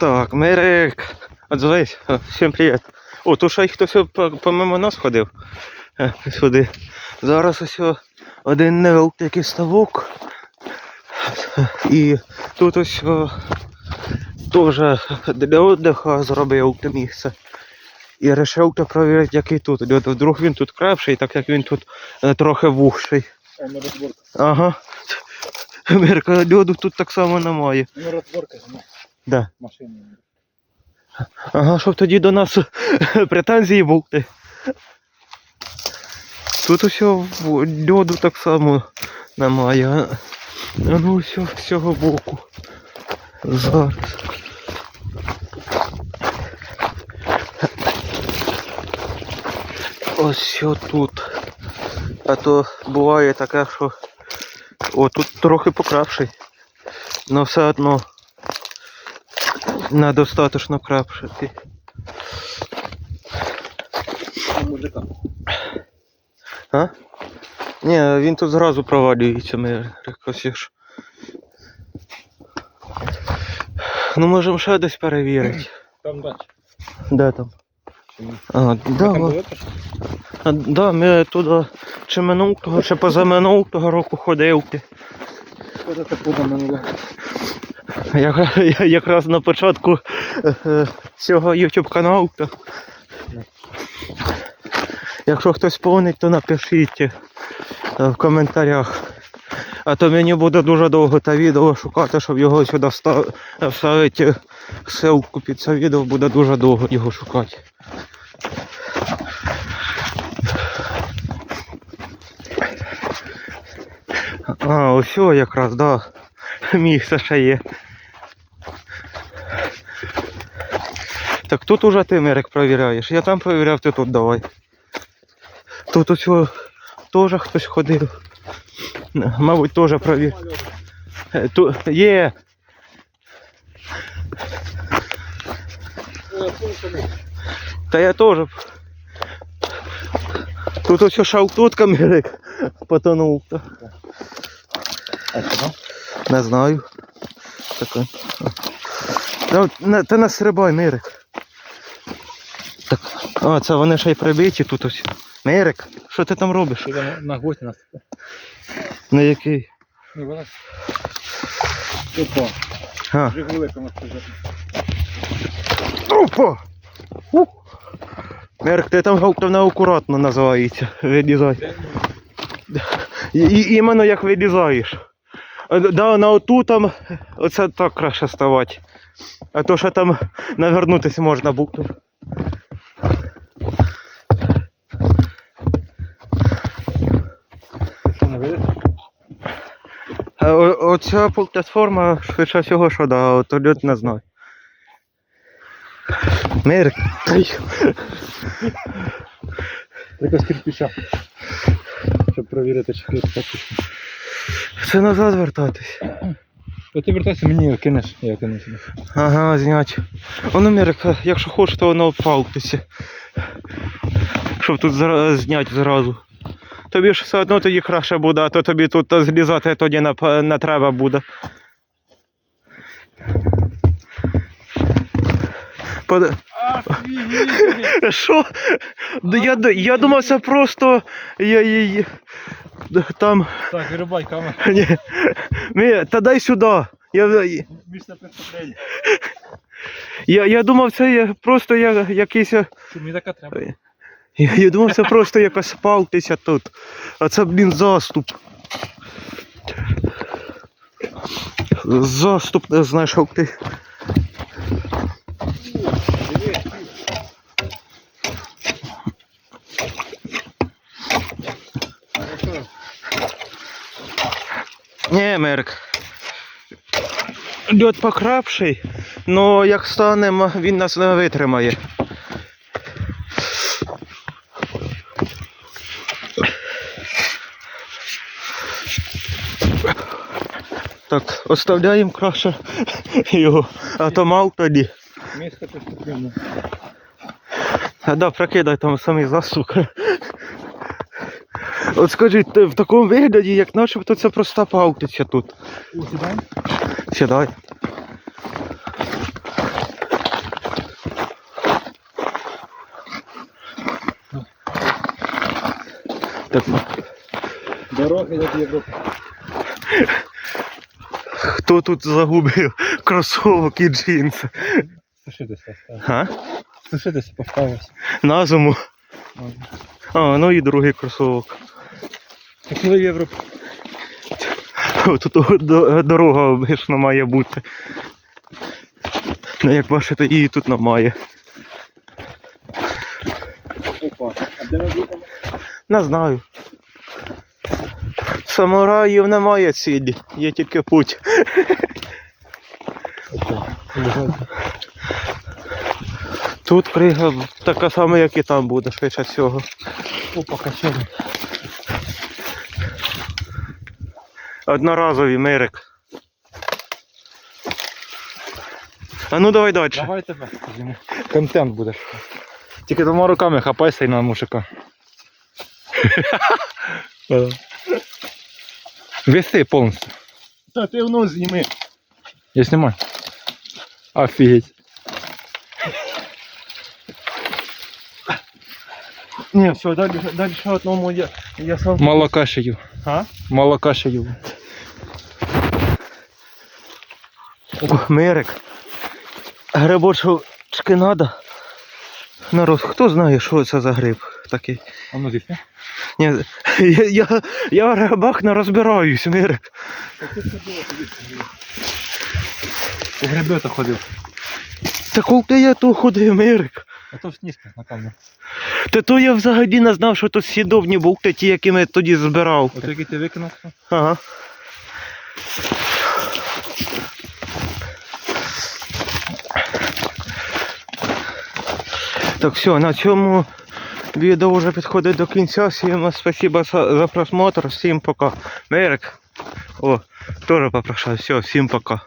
Так, Мерик. Отзовись. Всім привіт. О, тут ще й хтось помимо нас ходив. Е, Сюди. Зараз ось один невеликий ставок. І тут ось теж для віддиху зробив те місце. І вирішив то перевірити, який тут. Вдруг він тут крепший, так як він тут е, трохи вухший. Розборка. Ага. Мерка, льоду тут так само немає. Розборка ну, Да. машини. Ага, щоб тоді до нас претензії бути. Тут усього льоду так само немає. А ну все з цього боку. Зараз. Ось що тут. А то буває таке, що о, тут трохи покрапший. Но все одно недостаточно крапшити. Мужика. А? Ні, він тут зразу провалюється, ми ж. Ну можемо ще десь перевірити. Там далі. Де там? А, да, теж? а, да, ми туди чи минулого, чи позаминулого року ходив. Так буде минуло. Якраз на початку е, цього YouTube каналу. То. Якщо хтось повнить, то напишіть е, в коментарях. А то мені буде дуже довго те відео шукати, щоб його сюди вставити ссылку під це відео, буде дуже довго його шукати. А, ось якраз, да. Місце ще є. Так тут уже ти Мерик провіряєш. Я там провіряв, ти тут давай. Тут ось о, теж хтось ходив. Мабуть, теж провір. Е, Тут є. Та я теж. Тут ось шалтутка Мерик потонув. Не знаю. Таке. Ну, не, ти не стрибай, Мирик. А, це вони ще й прибиті тут ось. Мирик, що ти там робиш? Ти там на гості нас. На який? Вона. Опа. А. Вже велика нас. Опа! Ух. Мирик, ти там гавкав неакуратно називається. Вилізай. І, і, іменно як вилізаєш. Е, Да, на оту там, оце так краще ставати. А то що там навернутися можна буде. Що не видиш? А о- Оця платформа швидше всього, що да, а от льот не знаю. Мир, ай, Якось кирпича. Щоб провірити, чи кирпича. це назад вертатись. То ти вертайся, мені кинеш, я кину сюди. Ага, знять. Воно Мирик, якщо хочеш, то воно впалтися. Щоб тут зняти зразу. Тобі ж все одно тоді краще буде, а то тобі тут злізати тоді п- не треба буде. Под... Що? Я, я думав, це просто. Я, я, я, там. Так, вирубай камеру. Ні. Мі, та дай сюди. Я, Місце преступлення. я, я думав, це просто я, якийсь. е, мені така треба? Я, я думав, це просто якась палтися тут. А це, блін, заступ. Заступ не знайшов ти. Ні, Мерк. Льот покрапший, але як станемо, він нас не витримає. Так, оставляємо краще його, а то мав тоді. Місце поступимо. А да, прокидай там самі засука. От скажіть, в такому вигляді, як начебто це проста паутиця тут. Ну, сідай. Сідай. Так. Ну. Дороги до Європи хто тут загубив кросовок і джинси? Сушитися. А? Сушитися. На зиму. А, ну і другий кросовок. Хотіли в Європу. Тут дорога обично має бути. Ну, як бачите, її тут немає. Опа. А де ми будемо? Не знаю. Самураїв немає цілі, є тільки путь. Тут крига така сама, як і там буде, швидше всього. Опа, качели. Одноразовий мирик. А ну давай далі. Давай тебе. Зіму. Контент будеш. Тільки двома руками хапайся і на мушика. Веси повністю. Та ти воно зніми. Я снимаю. Офигеть. Ні, все, далі, далі одному я, я сам. Мало кашею. А? Мало кашею. Мирик. Грибочки надо. Народ, хто знає, що це за гриб такий? А ну здесь, Ні, я, я, я в грибах не розбираюсь, Мирик. Ти гребета ходив. Та коли я тут ходив, Мирик. А то снизка на камеру. Та то я взагалі не знав, що тут сідовні бухти, ті, які ми тоді збирав. От який ти викинув? Ага. Так, все, на цьому відео вже підходить до кінця. Всім спасибо за, просмотр. Всім пока. Мерик. О, теж попрощаюсь. Все, всім пока.